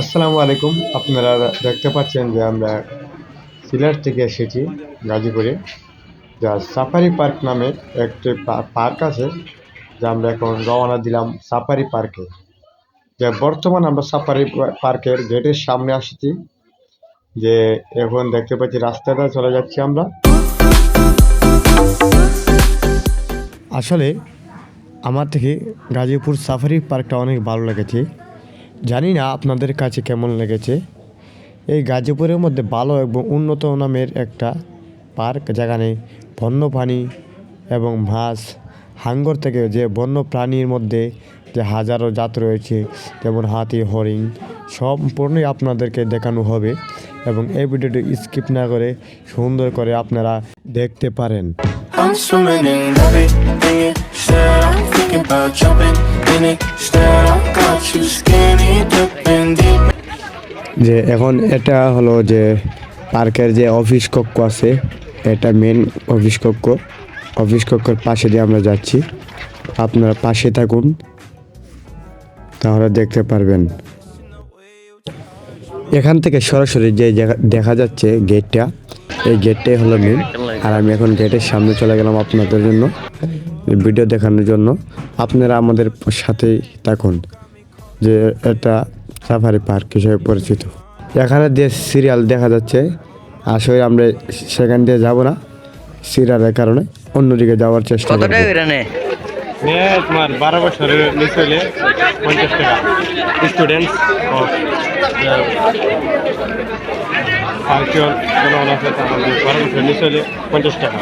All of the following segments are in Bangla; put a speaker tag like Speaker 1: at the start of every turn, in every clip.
Speaker 1: আসসালামু আলাইকুম। আপনারা দেখতে পাচ্ছেন যে আমরা সিলেট থেকে এসেছি গাজীপুরে। যা সাফারি পার্ক নামে একটি পার্ক আছে, যা আমরা এখন রওনা দিলাম সাফারি পার্কে। যে বর্তমান আমরা সাফারি পার্কের গেটের সামনে আসছি, যে এখন দেখতে পাচ্ছি রাস্তাটা চলে যাচ্ছি আমরা। আসলে আমার থেকে গাজীপুর সাফারি পার্কটা অনেক ভালো লেগেছে। জানি না আপনাদের কাছে কেমন লেগেছে। এই গাজীপুরের মধ্যে ভালো এবং উন্নত নামের একটা পার্ক, যেখানে বন্যপ্রাণী এবং মাছ, হাঙ্গর থেকে যে বন্য প্রাণীর মধ্যে যে হাজারো জাত রয়েছে, যেমন হাতি, হরিণ, সম্পূর্ণই আপনাদেরকে দেখানো হবে এবং এই ভিডিওটি স্কিপ না করে সুন্দর করে আপনারা দেখতে পারেন।
Speaker 2: I'm swimming in everything you said. I'm thinking about jumping in it. Instead, I got you skinny dipping deep.
Speaker 1: যে এখন এটা হলো যে পার্কের যে অফিস কক্ষ আছে এটা মেন অফিস কক্ষ অফিস কক্ষের পাশে দিয়ে আমরা যাচ্ছি আপনারা পাশে থাকুন তাহলে দেখতে পারবেন এখান থেকে সরাসরি যে দেখা যাচ্ছে গেটটা এই গেটটাই হলো মেন আর আমি এখন গেটের সামনে চলে গেলাম আপনাদের জন্য ভিডিও দেখানোর জন্য। আপনারা আমাদের সাথেই থাকুন যে এটা সাফারি পার্ক হিসেবে পরিচিত। এখানে যে সিরিয়াল দেখা যাচ্ছে আসলে আমরা সেখান দিয়ে যাব না সিরিয়ালের কারণে অন্যদিকে যাওয়ার চেষ্টা
Speaker 3: কত
Speaker 1: করব
Speaker 3: করে
Speaker 4: তোমার বারো বছরের নিচে হলে পঞ্চাশ টাকা। স্টুডেন্টস অফ ফাংশন জনগণ আছে তাদের বারো নিচে হলে পঞ্চাশ টাকা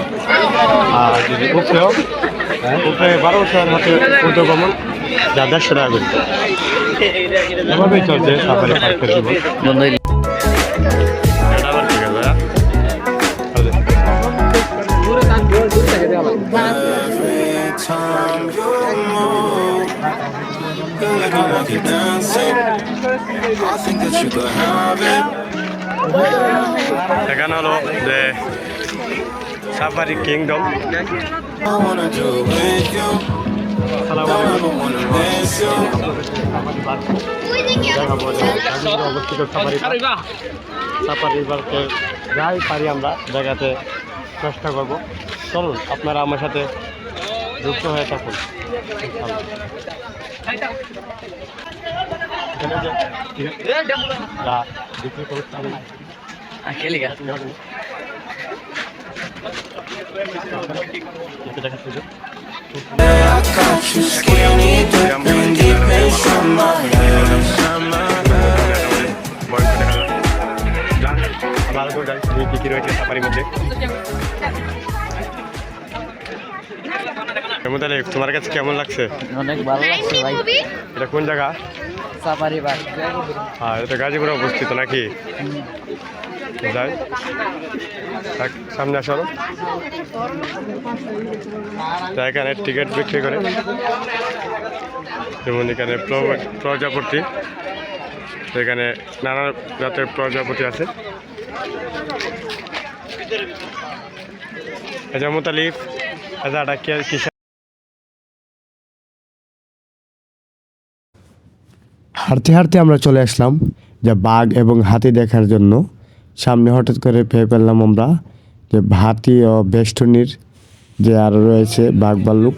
Speaker 4: আর যদি উপরেও উপরে বারো বছরের হাতে উদ্যোগমন, যা দেড়শো টাকা করে এভাবেই চলছে সাফারি পার্কের জীবন হ্যাঁ?
Speaker 2: I think that you could have it.
Speaker 4: এখানে হলো যে সাফারি কিংডম
Speaker 1: অবস্থিত সাফারি সাফারি পার্কে যাই পারি আমরা দেখাতে চেষ্টা করব। চলুন, আপনারা আমার সাথে যুক্ত হয়ে থাকুন। এখানে যে যা বিক্রি করতে হবে
Speaker 3: আ, খেলি গা।
Speaker 1: দেখাচ্ছি যে
Speaker 2: I got you skinny dipping deep inside my head. Inside my head.
Speaker 4: ভালো করে যাই কি কি রয়েছে সাফারির মধ্যে কেমন তাহলে তোমার কাছে কেমন লাগছে
Speaker 3: অনেক ভালো লাগছে ভাই
Speaker 4: এটা কোন জায়গা
Speaker 3: সাফারি
Speaker 4: আর এটা গাজীপুরে অবস্থিত নাকি? সামনে আসো এখানে টিকিট বিক্রি করে। যেমন এখানে প্র- প্রজাপতি। এখানে নানা জাতের প্রজাপতি আছে। আচ্ছা মুতালিফ আচ্ছা কি-
Speaker 1: হাঁটতে হাঁটতে আমরা চলে আসলাম যে বাঘ এবং হাতি দেখার জন্য। সামনে হঠাৎ করে পেয়ে পেলাম আমরা যে হাতি ও বেষ্টনীর যে আরও রয়েছে বাঘ ভাল্লুক